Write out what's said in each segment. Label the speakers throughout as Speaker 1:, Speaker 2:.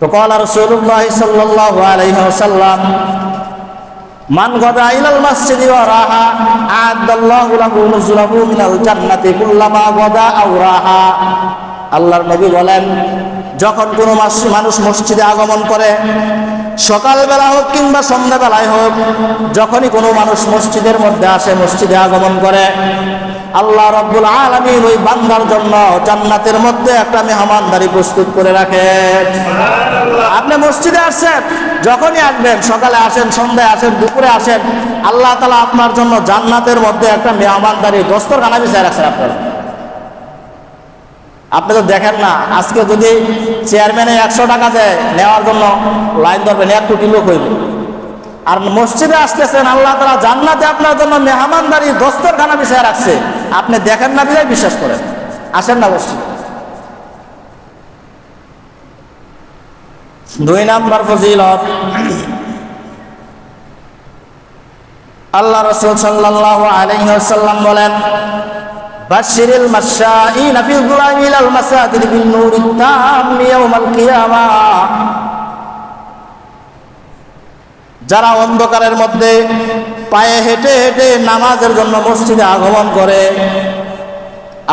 Speaker 1: তো কলা রসুল্লাহ সাল্লাহ আলাইসাল্লাম মান গদা ইলাল মাসজিদি ওয়া রাহা আদাল্লাহু লাহু নুজুলাহু মিনাল জান্নাতি কুল্লামা গদা আও রাহা। আল্লাহর নবী বলেন, যখন কোনো মানুষ মসজিদে আগমন করে, সকালবেলা হোক কিংবা সন্ধ্যাবেলায় হোক, যখনই কোনো মানুষ মসজিদের মধ্যে আসে, মসজিদে আগমন করে আল্লাহ রব্বুল আলামিন ওই বান্দার জন্য জান্নাতের মধ্যে একটা মেহমানদারি প্রস্তুত করে রাখে। আপনি মসজিদে আসছেন, যখনই আসবেন, সকালে আসেন, সন্ধ্যায় আসেন, দুপুরে আসেন, আল্লাহ তালা আপনার জন্য জান্নাতের মধ্যে একটা মেহমানদারি দস্তর খানা বিছায় রাখছেন আপনার। আপনি তো দেখেন না, আজকে যদি চেয়ারম্যানে একশো টাকা দেয়, নেওয়ার জন্য লাইন ধরবেন, এক কোটি লোক হইবে। আর মসজিদে আসতেছেন, আল্লাহ তালা জান্নাতে আপনার জন্য মেহমানদারি দস্তর খানা বিছায় রাখছে। আপনি দেখেন না, বিদায় বিশ্বাস করেন। আসেন না মসজিদ। দুই নাম্বার ফজিলত। আল্লাহ রসুল সাল্লাল্লাহু আলাইহি ওয়াসাল্লাম বলেন বাশিরিল মাশাইনা ফি গুলামিল মাসাজিদ বিন নূরিত তাম ইয়াউমাল কিয়ামা। যারা অন্ধকারের মধ্যে পায়ে হেঁটে হেঁটে নামাজের জন্য মসজিদে আগমন করে,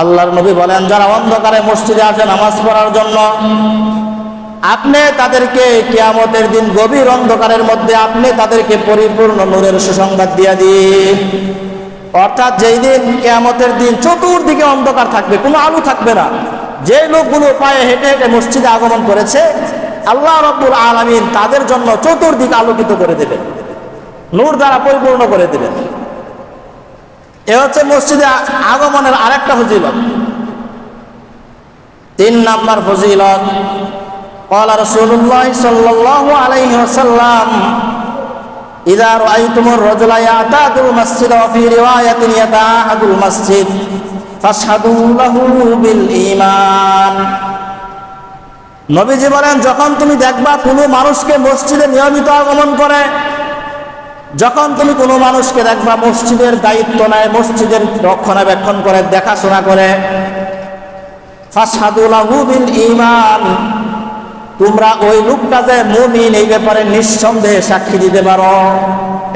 Speaker 1: আল্লাহর নবী বলেন, যারা অন্ধকারে মসজিদে আসে নামাজ পড়ার জন্য, আপনি তাদেরকে কেয়ামতের দিন গভীর অন্ধকারের মধ্যে আপনি তাদেরকে পরিপূর্ণ নূরের সুসংবাদ দিয়ে দিন। অর্থাৎ যেই দিন কেয়ামতের দিন চতুর্দিকে অন্ধকার থাকবে, কোনো আলো থাকবে না। যে লোকগুলো পায়ে হেঁটে হেঁটে মসজিদে আগমন করেছে আল্লাহ রব্বুল আলমিন তাদের জন্য চতুর্দিক আলোকিত করে দেবেন নূর দ্বারা পরিপূর্ণ করে দেবেন এ হচ্ছে মসজিদে আ- আগমনের আরেকটা ফজিলত তিন নাম্বার ফজিলত قال رسول الله صلى الله عليه وسلم إذا رأيتم الرجل يعتاد المسجد وفي رواية يتعاهد المسجد فاشهدوا له بالإيمان নবীজি বলেন, যখন তুমি দেখবা কোনো মানুষকে মসজিদে নিয়মিত আগমন করে, যখন তুমি কোনো মানুষকে দেখবা মসজিদের দায়িত্ব নেয়, মসজিদের রক্ষণাবেক্ষণ করে, দেখাশোনা করে ঈমান, তোমরা ওই লোকটা যে মুমিন, এই ব্যাপারে নিঃসন্দেহে সাক্ষী দিতে পারো।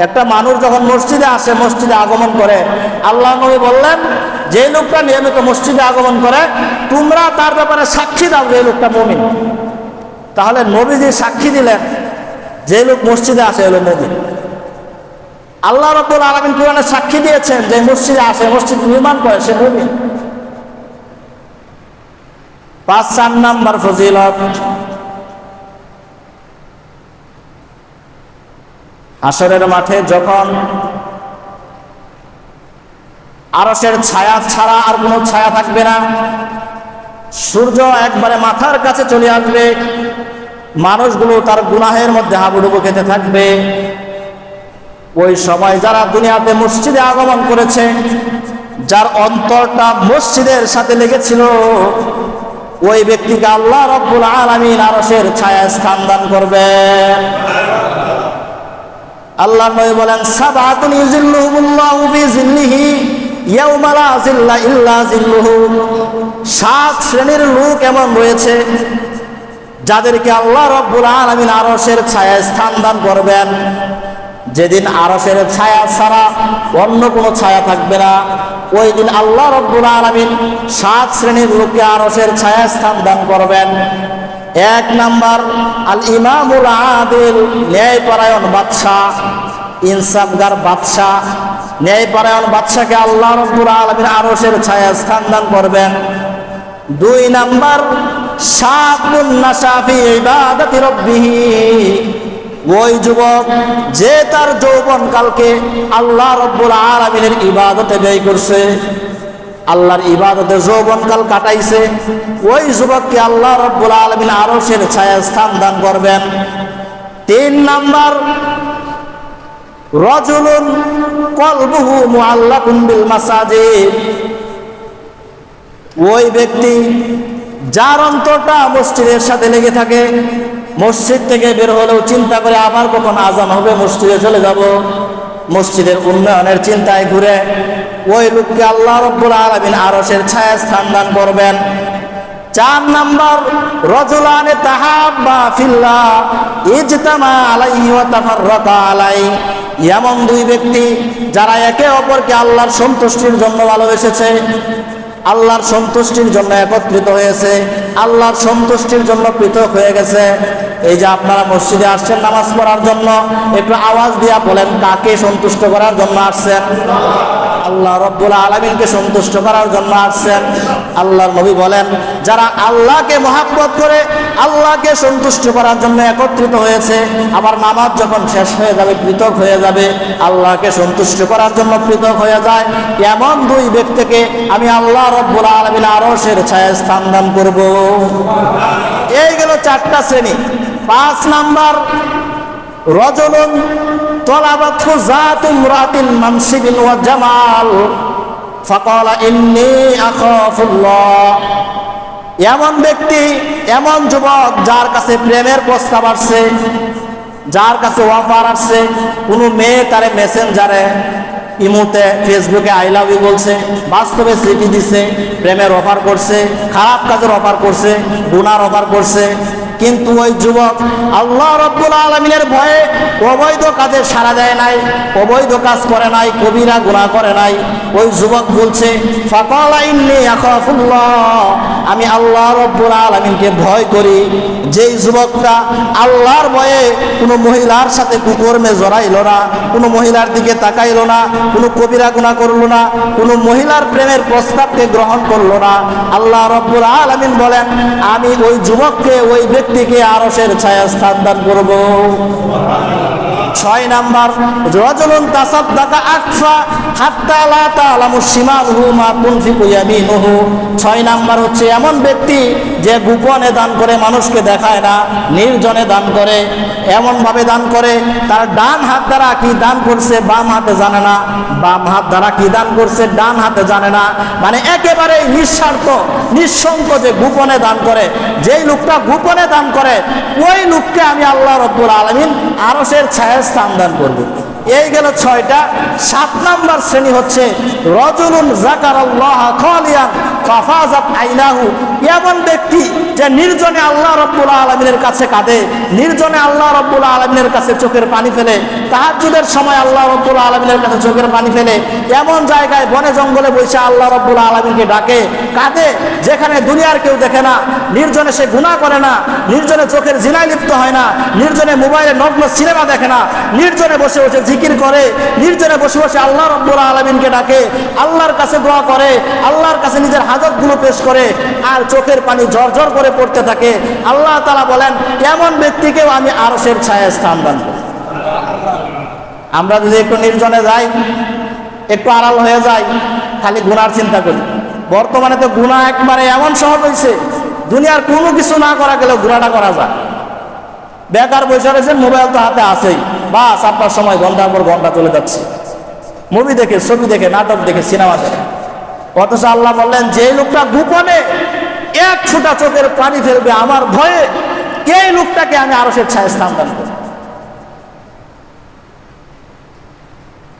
Speaker 1: একটা মানুষ যখন মসজিদে আসে, মসজিদে আগমন করে, আল্লাহ নবী বললেন যে লোকটা নিয়মিত মসজিদে আগমন করে, তোমরা তার ব্যাপারে সাক্ষী দাও যে লোকটা মুমিন। তাহলে নবীজি সাক্ষী দিলেন, যে লোক মসজিদে আসে হলো মুমিন। আল্লাহ রব্বুল আলমিন কোরআনে সাক্ষী দিয়েছেন যে মসজিদে আসে, মসজিদ নির্মাণ করে, সে মুমিন। পাঁচ, চার নাম্বার ফজিলত। হাসরের মাঠে যখন আরসের ছায়া ছাড়া আর কোনো ছায়া থাকবে না। সূর্য একবারে মাথার কাছে চলে আসবে। মানুষগুলো তার গুনাহের মধ্যে হাবুডুবু খেতে থাকবে। ওই সময় যারা দুনিয়াতে মসজিদে আগমন করেছে, যার অন্তরটা মসজিদের সাথে লেগেছিল, ওই ব্যক্তিকে আল্লাহ রব্বুল আলমিন আরসের ছায়া স্থান দান করবে। আল্লাহ নবী বলেন, সাবাতুন ইউজিল্লুহুমুল্লাহু ফি জিল্লিহি সাত শ্রেণির লোক এমন রয়েছে, যাদেরকে আল্লাহ রব্বুল আলামিন আরশের ছায়া স্থান দান করবেন। যেদিন আরসের ছায়া ছাড়া অন্য কোনো ছায়া থাকবে না। ওই দিন আল্লাহ রব্বুল আলামিন সাত শ্রেণির লোককে আরসের ছায়া স্থান দান করবেন। এক নাম্বার, আল ইমামুল আদিল, ন্যায়পরায়ণ বাদশাহ, ইনসাফগার বাদশাহ ন্যায়পরায়ণ বাদশাকে আল্লাহ রব্বুল আলমীর আরশের ছায়া স্থান দান করবেন। দুই নাম্বার ওই যুবক, যে তার যৌবন কালকে আল্লাহ রব্বুল আলমিনের ইবাদতে ব্যয় করছে, আল্লাহর ইবাদতে যৌবনকাল কাটাইছে, ওই যুবককে আল্লাহ রব্বুল আলমিন আরশের ছায়া স্থান দান করবেন। তিন নাম্বার রজুলুন কলবুহু মুআল্লাকুন বিল মাসাজিদ। ওই ব্যক্তি যার অন্তরটা মসজিদের সাথে লেগে থাকে, মসজিদ থেকে বের হলেও চিন্তা করে আবার কখন আজান হবে, মসজিদে চলে যাব। মসজিদের উন্নয়নের চিন্তায় ঘুরে ওই লোককে আল্লাহ রব্বুল আলমিন আরসের ছায়া স্থান দান করবেন। চার নাম্বার, রজুলানে তাহাব্বা ফিল্লাহ, ইজতামা আলাইহি ওয়া তাফাররাকা আলাইহি। এমন দুই ব্যক্তি যারা একে অপরকে আল্লাহর সন্তুষ্টির জন্য ভালোবেসেছে, আল্লাহর সন্তুষ্টির জন্য একত্রিত হয়েছে, আল্লাহর সন্তুষ্টির জন্য পৃথক হয়ে গেছে। এই যে আপনারা মসজিদে আসছেন নামাজ পড়ার জন্য, একটু আওয়াজ দিয়া বলেন, কাকে সন্তুষ্ট করার জন্য আসছেন? আল্লাহ রব্বুল আলমিনকে সন্তুষ্ট করার জন্য আসছেন। আল্লাহর নবী বলেন, যারা আল্লাহকে মহাব্বত করে, আল্লাহকে সন্তুষ্ট করার জন্য একত্রিত হয়েছে আবার নামাজ যখন শেষ হয়ে যাবে, পৃথক হয়ে যাবে, আল্লাহকে সন্তুষ্ট করার জন্য পৃথক হয়ে যায়, এমন দুই ব্যক্তিকে আমি আল্লাহ রব্বুল আলমিন আরশের ছায়া স্থান দান করব। এই গেল চারটা শ্রেণি। পাঁচ নাম্বার রজলুন তলাবাতহু জাতু ইমরাতিন মানসিবিন ওয়া জামাল। এমন ব্যক্তি, এমন যুবক যার কাছে প্রেমের প্রস্তাব আসছে, যার কাছে অফার আসছে, কোনো মেয়ে তারে মেসেঞ্জারে ইমোতে ফেসবুকে আই লাভ ইউ বলছে, বাস্তবে স্মৃতি দিছে, প্রেমের অফার করছে, খারাপ কাজের অফার করছে, গুনার অফার করছে কিন্তু ওই যুবক আল্লাহ রব্বুল আলমিনের ভয়ে অবৈধ কাজে সারা দেয় নাই, অবৈধ কাজ করে নাই, কবিরা গুণা করে নাই। ওই যুবক বলছে ফাকালাইন্নি আখাফুল্লাহ। আমি আল্লাহ রব্বুল আলমিনকে ভয় করি। যেই যুবকটা আল্লাহর ভয়ে কোনো মহিলার সাথে কুকর্মে জড়াইলো না, কোনো মহিলার দিকে তাকাইল না, কোনো কবিরা গুণা করল না, কোনো মহিলার প্রেমের প্রস্তাবকে গ্রহণ করল না, আল্লাহ রব্বুল আলমিন বলেন, আমি ওই যুবককে, ওই ব্যক্তিকে আরসের ছায়া স্থান দান করব। ছয় নাম্বার রজলুন তাসাদ্দাকা আকফা ছয় নাম্বার হচ্ছে, এমন ব্যক্তি যে গোপনে দান করে, মানুষকে দেখায় না, নির্জনে দান করে এমন ভাবে দান করে, তার ডান হাত দ্বারা কি দান করছে, বাম হাতে জানে না। বাম হাত দ্বারা কি দান করছে, ডান হাতে জানে না। মানে একেবারে নিঃস্বার্থ, নিঃসঙ্ক যে গোপনে দান করে, যেই লোকটা গোপনে দান করে, ওই লোককে আমি আল্লাহ রব্বুল আলমিন আরসের ছায়া স্থান দান করব। এই গেল ছয়টা। সাত নাম্বার শ্রেণি হচ্ছে রজুলুন জাকার আল্লাহ খালিয়ান। এমন ব্যক্তি যে নির্জনে আল্লাহ রব্বুল আলমিনের কাছে কাঁদে, নির্জনে আল্লাহ রব্বুল আলমিনের কাছে চোখের পানি ফেলে তাহাজুদের সময় আল্লাহ রব্বুল আলমিনের কাছে চোখের পানি ফেলে, এমন জায়গায় বনে জঙ্গলে বসে আল্লাহ রব্বুল আলমিনকে ডাকে, কাঁদে, যেখানে দুনিয়ার কেউ দেখে না, নির্জনে সে গুণা করে না, নির্জনে চোখের জিনায় লিপ্ত হয় না, নির্জনে মোবাইলে নগ্ন সিনেমা দেখে না, নির্জনে বসে বসে জিকির করে, নির্জনে বসে বসে আল্লাহ রব্বুল আলমিনকে ডাকে, আল্লাহর কাছে দোয়া করে, আল্লাহর কাছে নিজের হাজতগুলো পেশ করে আর চোখের পানি ঝরঝর করে পড়তে থাকে। আল্লাহ তালা বলেন, এমন ব্যক্তিকেও আমি আরসের ছায়া স্থান করি আমরা যদি একটু নির্জনে যাই, একটু আড়াল হয়ে যাই, খালি গুনার চিন্তা করি। বর্তমানে তো গুণা একবারে এমন সহজ হয়েছে দুনিয়ার কোনো কিছু না করা গেলেও গুণাটা করা যায়। বেকার বসে রয়েছেন, মোবাইল তো হাতে আছেই। বাস, আপনার সময় ঘণ্টার পর ঘণ্টা চলে যাচ্ছে। মুভি দেখে, ছবি দেখে, নাটক দেখে, সিনেমা দেখে। অথচ আল্লাহ বললেন, যে লোকটা গোপনে এক ফুটা চোখের পানি ফেলবে আমার ভয়ে, এই লোকটাকে আমি আরও সে ছায় স্থান দান করব।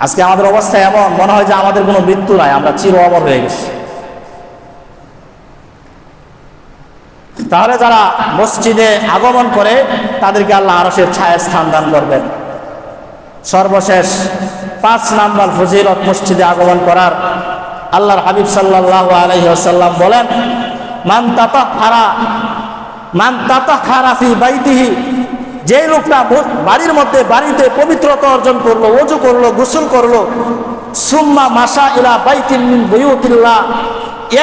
Speaker 1: আজকে আমাদের অবস্থা এমন, মনে হয় যে আমাদের কোনো মৃত্যু নাই, আমরা চির অমর হয়ে গেছি। তাহলে যারা মসজিদে আগমন করে, তাদেরকে আল্লাহ আরসের ছায়া স্থান দান করবেন। সর্বশেষ পাঁচ নাম্বার ফজিলত মসজিদে আগমন করার আল্লাহর হাবিব সাল্লাহ আলহিহাসাল্লাম বলেন, মান তাতা খারা মান তাতা হারাফি বাইতিহি যে লোকটা বাড়ির মধ্যে বাড়িতে পবিত্রতা অর্জন করল অজু করল, গোসল করল, সুম্মা মাসা ইলা বাইতিন বইউতিল্লা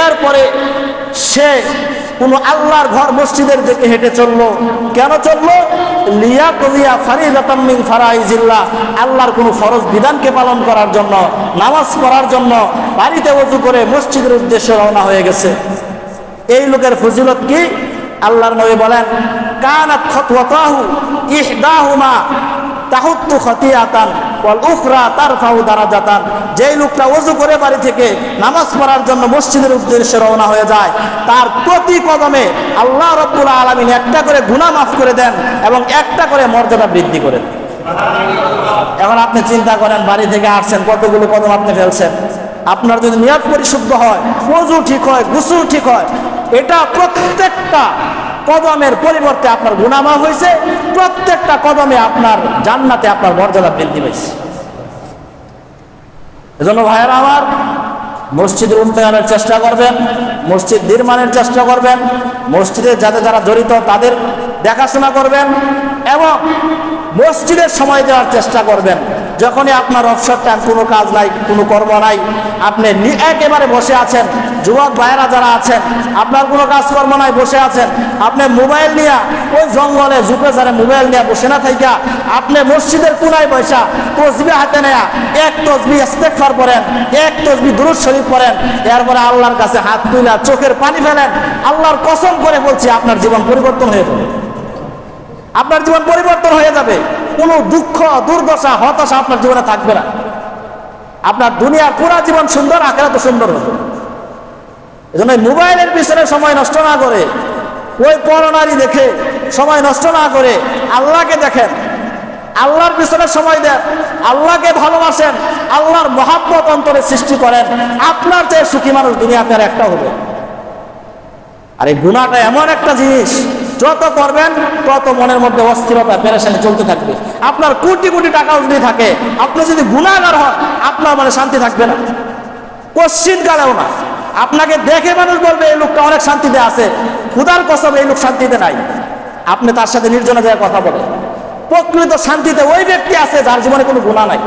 Speaker 1: এরপরে সে কোনো আল্লাহর ঘর মসজিদের দিকে হেঁটে চলল। কেন চলল? লিয়া কলিয়া ফারিদাতাম্মিন ফারাইজিল্লাহ। আল্লাহর কোনো ফরজ বিধানকে পালন করার জন্য, নামাজ পড়ার জন্য বাড়িতে উজু করে মসজিদের উদ্দেশ্যে রওনা হয়ে গেছে। এই লোকের ফজিলত কি? আল্লাহর নবী বলেন, কানাত খতওয়াতাহু ইহদাহুমা। তাহুত্তু খতিয়াতান ওয়াল উখরা তারফাউ দারাজাতান। যেই লোকটা ওযু করে বাড়ি থেকে নামাজ পড়ার জন্য মসজিদের উদ্দেশ্যে রওনা হয়ে যায়, তার প্রতি কদমে আল্লাহ রাব্বুল আলামিন একটা করে গুনাহ মাফ করে দেন এবং একটা করে মর্যাদা বৃদ্ধি করে দেন। এখন আপনি চিন্তা করেন, বাড়ি থেকে আসছেন, কতগুলো কদম আপনি ফেলছেন? আপনার যদি নিয়ত পরিশুদ্ধ হয় ওযু ঠিক হয় গুসুল ঠিক হয়, এটা প্রত্যেকটা কদমের পরিবর্তে আপনার গুনামাফ হয়েছে প্রত্যেকটা কদমে আপনার জান্নাতে আপনার মর্যাদা বৃদ্ধি পেয়েছে এজন্য ভাইয়েরা আমার, মসজিদের উন্নয়নের চেষ্টা করবেন, মসজিদ নির্মাণের চেষ্টা করবেন, মসজিদে যাতে যারা জড়িত তাদের দেখাশোনা করবেন, এবং মসজিদের সময় দেওয়ার চেষ্টা করবেন। যখনই আপনার অবসর টাইম কোনো কাজ নাই, কোনো কর্ম নাই, আপনি একেবারে বসে আছেন। যুবক ভাইয়েরা যারা আছেন, আপনার কোনো কাজকর্ম নাই, বসে আছেন। আপনি মোবাইল নিয়ে, ওই জঙ্গলে ঝুঁকে যারা মোবাইল নিয়ে বসে না থাইকা, আপনি মসজিদের কোনায় বসা তসবি হাতে নেয়া, এক তসবি ইস্তেকফার পড়েন, এক তসবি দুরুদ শরীফ পড়েন, এরপরে আল্লাহর কাছে হাত তুলা চোখের পানি ফেলেন, আল্লাহর কসম করে বলছি, আপনার জীবন পরিবর্তন হয়ে যাবে। আপনার জীবন পরিবর্তন হয়ে যাবে। কোনো দুঃখ, দুর্দশা, হতাশা আপনার জীবনে থাকবে না। আপনার দুনিয়ার পুরা জীবন সুন্দর আখেরা তো সুন্দর হবে। এজন্য মোবাইলের পিছনে সময় নষ্ট না করে, ওই পরনারী দেখে সময় নষ্ট না করে আল্লাহকে দেখেন। আল্লাহর পিছনে সময় দেন, আল্লাহকে ভালোবাসেন, আল্লাহর মহাব্বত অন্তরে সৃষ্টি করেন। আপনার চেয়ে সুখী মানুষ দুনিয়াতে আর একটা হবে আর এই গুণাটা এমন একটা জিনিস যত করবেন, তত মনের মধ্যে অস্থিরতা, পেরেশানি চলতে থাকবে। আপনার কোটি কোটি টাকাও যদি থাকে, আপনি যদি গুণাগার হন, আপনার মানে শান্তি থাকবে না। কোশ্চিন কালেও না। আপনাকে দেখে মানুষ বলবে, এই লোকটা অনেক শান্তিতে আছে। ক্ষুদার কসম, এই লোক শান্তিতে নাই। আপনি তার সাথে নির্জনে যায় কথা বলে প্রকৃত শান্তিতে ওই ব্যক্তি আছে যার জীবনে কোনো গুণা নাই।